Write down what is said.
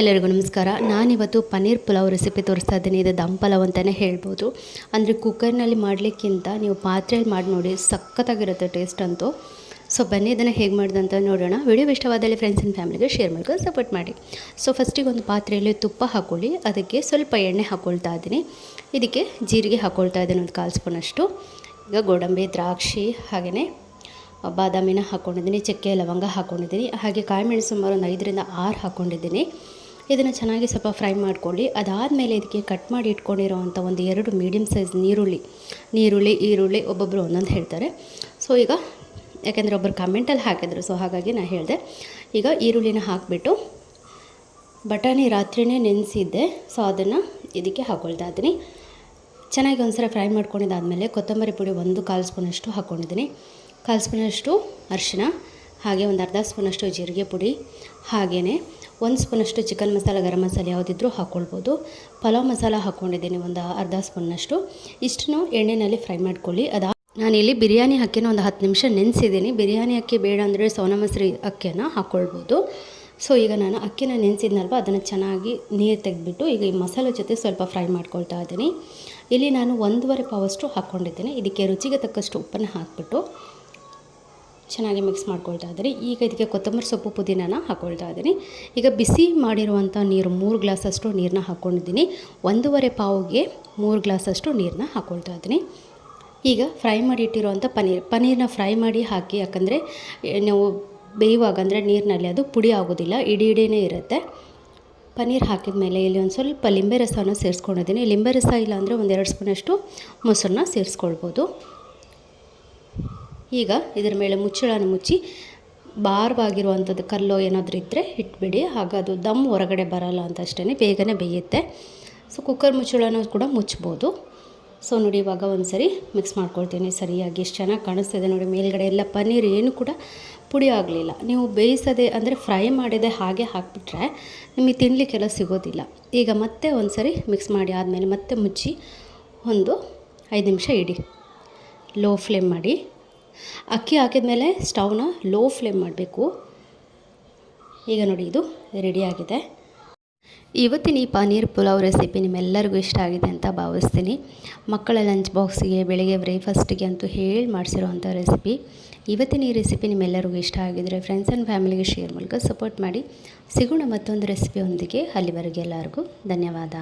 ಎಲ್ಲರಿಗೂ ನಮಸ್ಕಾರ. ನಾನಿವತ್ತು ಪನ್ನೀರ್ ಪುಲಾವ್ ರೆಸಿಪಿ ತೋರಿಸ್ತಾ ಇದ್ದೀನಿ. ಇದು ದಮ್ ಪಲಾವ್ ಅಂತಲೇ ಹೇಳ್ಬೋದು. ಅಂದರೆ ಕುಕ್ಕರ್ನಲ್ಲಿ ಮಾಡಲಿಕ್ಕಿಂತ ನೀವು ಪಾತ್ರೆಯಲ್ಲಿ ಮಾಡಿ ನೋಡಿ ಸಖತ್ತಾಗಿರುತ್ತೆ ಟೇಸ್ಟ್ ಅಂತೂ. ಸೊ ಬನ್ನಿ, ಇದನ್ನು ಹೇಗೆ ಮಾಡಿದಂತ ನೋಡೋಣ. ವಿಡಿಯೋ ಇಷ್ಟವಾದಲ್ಲಿ ಫ್ರೆಂಡ್ಸ್ ಆ್ಯಂಡ್ ಫ್ಯಾಮಿಲಿಗೆ ಶೇರ್ ಮಾಡ್ಕೊಂಡು ಸಪೋರ್ಟ್ ಮಾಡಿ. ಸೊ ಫಸ್ಟಿಗೆ ಒಂದು ಪಾತ್ರೆಯಲ್ಲಿ ತುಪ್ಪ ಹಾಕ್ಕೊಳ್ಳಿ ಅದಕ್ಕೆ ಸ್ವಲ್ಪ ಎಣ್ಣೆ ಹಾಕ್ಕೊಳ್ತಾ ಇದ್ದೀನಿ. ಇದಕ್ಕೆ ಜೀರಿಗೆ ಹಾಕ್ಕೊಳ್ತಾ ಇದ್ದೀನಿ ಒಂದು ಕಾಲು ಸ್ಪೂನಷ್ಟು. ಈಗ ಗೋಡಂಬಿ, ದ್ರಾಕ್ಷಿ ಹಾಗೆಯೇ ಬಾದಾಮಿನ ಹಾಕ್ಕೊಂಡಿದ್ದೀನಿ ಚಕ್ಕೆ, ಲವಂಗ ಹಾಕ್ಕೊಂಡಿದ್ದೀನಿ ಹಾಗೆ ಕಾಯಿಮೆಣಸು ಸುಮಾರು ಒಂದು ಐದರಿಂದ ಆರು ಹಾಕ್ಕೊಂಡಿದ್ದೀನಿ ಇದನ್ನು ಚೆನ್ನಾಗಿ ಸ್ವಲ್ಪ ಫ್ರೈ ಮಾಡ್ಕೊಳ್ಳಿ. ಅದಾದಮೇಲೆ ಇದಕ್ಕೆ ಕಟ್ ಮಾಡಿ ಇಟ್ಕೊಂಡಿರೋವಂಥ ಒಂದು ಎರಡು ಮೀಡಿಯಮ್ ಸೈಜ್ ನೀರುಳ್ಳಿ ನೀರುಳ್ಳಿ, ಈರುಳ್ಳಿ ಒಬ್ಬೊಬ್ಬರು ಒಂದೊಂದು ಹೇಳ್ತಾರೆ. ಸೊ ಈಗ ಯಾಕೆಂದರೆ ಒಬ್ಬರು ಕಮೆಂಟಲ್ಲಿ ಹಾಕಿದ್ರು ಸೊ ಹಾಗಾಗಿ ನಾನು ಹೇಳಿದೆ. ಈಗ ಈರುಳ್ಳಿನ ಹಾಕಿಬಿಟ್ಟು ಬಟಾಣಿ ರಾತ್ರಿಯೇ ನೆನೆಸಿದ್ದೆ ಸೊ ಅದನ್ನು ಇದಕ್ಕೆ ಹಾಕೊಳ್ತಾ ಇದ್ದೀನಿ. ಚೆನ್ನಾಗಿ ಒಂದ್ಸಲ ಫ್ರೈ ಮಾಡ್ಕೊಂಡಿದ್ದಾದಮೇಲೆ ಕೊತ್ತಂಬರಿ ಪುಡಿ ಒಂದು ಕಾಲು ಸ್ಪೂನಷ್ಟು ಹಾಕ್ಕೊಂಡಿದ್ದೀನಿ ಕಾಲು ಸ್ಪೂನಷ್ಟು ಅರಿಶಿನ ಹಾಗೆ ಒಂದು ಅರ್ಧ ಸ್ಪೂನಷ್ಟು ಜೀರಿಗೆ ಪುಡಿ ಹಾಗೆಯೇ ಒಂದು ಸ್ಪೂನಷ್ಟು ಚಿಕನ್ ಮಸಾಲ ಗರಂ ಮಸಾಲೆ ಯಾವುದಿದ್ರೂ ಹಾಕ್ಕೊಳ್ಬೋದು. ಪಲಾವ್ ಮಸಾಲ ಹಾಕ್ಕೊಂಡಿದ್ದೀನಿ ಒಂದು ಅರ್ಧ ಸ್ಪೂನ್ನಷ್ಟು ಇಷ್ಟನ್ನು ಎಣ್ಣೆಯಲ್ಲಿ ಫ್ರೈ ಮಾಡ್ಕೊಳ್ಳಿ. ಅದಾ ನಾನಿಲ್ಲಿ ಬಿರಿಯಾನಿ ಅಕ್ಕಿನ ಒಂದು ಹತ್ತು ನಿಮಿಷ ನೆನೆಸಿದ್ದೀನಿ. ಬಿರಿಯಾನಿ ಅಕ್ಕಿ ಬೇಡ ಅಂದರೆ ಸೋನಾ ಮಸರಿ ಅಕ್ಕಿಯನ್ನು ಹಾಕ್ಕೊಳ್ಬೋದು. ಸೊ, ಈಗ ನಾನು ಅಕ್ಕಿನ ನೆನೆಸಿದ್ನಲ್ವ? ಅದನ್ನು ಚೆನ್ನಾಗಿ ನೀರು ತೆಗೆದ್ಬಿಟ್ಟು ಈಗ ಈ ಮಸಾಲೆ ಜೊತೆ ಸ್ವಲ್ಪ ಫ್ರೈ ಮಾಡ್ಕೊಳ್ತಾ ಇದ್ದೀನಿ. ಇಲ್ಲಿ ನಾನು ಒಂದೂವರೆ ಪಾವಷ್ಟು ಹಾಕ್ಕೊಂಡಿದ್ದೀನಿ. ಇದಕ್ಕೆ ರುಚಿಗೆ ತಕ್ಕಷ್ಟು ಉಪ್ಪನ್ನು ಹಾಕಿಬಿಟ್ಟು ಚೆನ್ನಾಗಿ ಮಿಕ್ಸ್ ಮಾಡ್ಕೊಳ್ತಾ ಇದ್ದೀನಿ ಈಗ ಇದಕ್ಕೆ ಕೊತ್ತಂಬರಿ ಸೊಪ್ಪು ಪುದೀನನ ಹಾಕ್ಕೊಳ್ತಾ ಇದ್ದೀನಿ ಈಗ ಬಿಸಿ ಮಾಡಿರುವಂಥ ನೀರು ಮೂರು ಗ್ಲಾಸಷ್ಟು ನೀರನ್ನ ಹಾಕ್ಕೊಂಡಿದ್ದೀನಿ ಒಂದೂವರೆ ಪಾವಿಗೆ ಮೂರು ಗ್ಲಾಸಷ್ಟು ನೀರನ್ನ ಹಾಕ್ಕೊಳ್ತಾ ಇದ್ದೀನಿ ಈಗ ಫ್ರೈ ಮಾಡಿ ಇಟ್ಟಿರುವಂಥ ಪನ್ನೀರ್ ಪನ್ನೀರನ್ನ ಫ್ರೈ ಮಾಡಿ ಹಾಕಿ, ಯಾಕಂದರೆ ನಾವು ಬೇಯುವಾಗ, ಅಂದರೆ ನೀರಿನಲ್ಲಿ ಅದು ಪುಡಿ ಆಗೋದಿಲ್ಲ, ಇಡೀ ಇಡೀನೇ ಇರುತ್ತೆ. ಪನ್ನೀರ್ ಹಾಕಿದ ಮೇಲೆ ಇಲ್ಲಿ ಒಂದು ಸ್ವಲ್ಪ ಲಿಂಬೆ ರಸನ ಸೇರಿಸ್ಕೊಂಡಿದ್ದೀನಿ. ಲಿಂಬೆ ರಸ ಇಲ್ಲ ಅಂದರೆ ಒಂದೆರಡು ಸ್ಪೂನಷ್ಟು ಮೊಸರನ್ನ ಸೇರಿಸ್ಕೊಳ್ಬೋದು. ಈಗ ಇದರ ಮೇಲೆ ಮುಚ್ಚಳನ ಮುಚ್ಚಿ ಭಾರವಾಗಿರುವಂಥದ್ದು ಕಲ್ಲು ಏನಾದರೂ ಇದ್ದರೆ ಇಟ್ಬಿಡಿ. ಆಗ ಅದು ದಮ್ ಹೊರಗಡೆ ಬರಲ್ಲ ಅಂತ ಅಷ್ಟೇ ಬೇಗನೆ ಬೇಯುತ್ತೆ. ಸೊ ಕುಕ್ಕರ್ ಮುಚ್ಚಳನ ಕೂಡ ಮುಚ್ಬೋದು ಸೊ ನೋಡಿ ಇವಾಗ ಒಂದು ಸರಿ ಮಿಕ್ಸ್ ಮಾಡ್ಕೊಳ್ತೀನಿ ಸರಿಯಾಗಿ. ಎಷ್ಟು ಚೆನ್ನಾಗಿ ಕಾಣಿಸ್ತಿದೆ ನೋಡಿ, ಮೇಲ್ಗಡೆ ಎಲ್ಲ ಪನ್ನೀರ್ ಏನು ಕೂಡ ಪುಡಿ ಆಗಲಿಲ್ಲ. ನೀವು ಬೇಯಿಸದೆ ಅಂದರೆ ಫ್ರೈ ಮಾಡಿದೆ ಹಾಗೆ ಹಾಕಿಬಿಟ್ರೆ ನಿಮಗೆ ತಿನ್ನಲಿಕ್ಕೆಲ್ಲ ಸಿಗೋದಿಲ್ಲ. ಈಗ ಮತ್ತೆ ಒಂದು ಸರಿ ಮಿಕ್ಸ್ ಮಾಡಿ ಆದಮೇಲೆ ಮತ್ತೆ ಮುಚ್ಚಿ ಒಂದು ಐದು ನಿಮಿಷ ಇಡಿ. ಲೋ ಫ್ಲೇಮ್ ಮಾಡಿ. ಅಕ್ಕಿ ಹಾಕಿದ ಮೇಲೆ ಸ್ಟವ್ನ ಲೋ ಫ್ಲೇಮ್ ಮಾಡಬೇಕು. ಈಗ ನೋಡಿ ಇದು ರೆಡಿಯಾಗಿದೆ ಇವತ್ತಿನ ಈ ಪನೀರ್ ಪುಲಾವ್ ರೆಸಿಪಿ ನಿಮ್ಮೆಲ್ಲರಿಗೂ ಇಷ್ಟ ಆಗಿದೆ ಅಂತ ಭಾವಿಸ್ತೀನಿ. ಮಕ್ಕಳ ಲಂಚ್ ಬಾಕ್ಸಿಗೆ, ಬೆಳಿಗ್ಗೆ ಬ್ರೇಕ್ಫಾಸ್ಟಿಗೆ ಅಂತೂ ಹೇಳಿ ಮಾಡಿಸಿರೋವಂಥ ರೆಸಿಪಿ. ಇವತ್ತಿನ ಈ ರೆಸಿಪಿ ನಿಮ್ಮೆಲ್ಲರಿಗೂ ಇಷ್ಟ ಆಗಿದರೆ ಫ್ರೆಂಡ್ಸ್ ಆ್ಯಂಡ್ ಫ್ಯಾಮಿಲಿಗೆ ಶೇರ್ ಮೂಲಕ ಸಪೋರ್ಟ್ ಮಾಡಿ. ಸಿಗೋಣ ಮತ್ತೊಂದು ರೆಸಿಪಿಯೊಂದಿಗೆ ಅಲ್ಲಿವರೆಗೆ ಎಲ್ಲರಿಗೂ ಧನ್ಯವಾದ.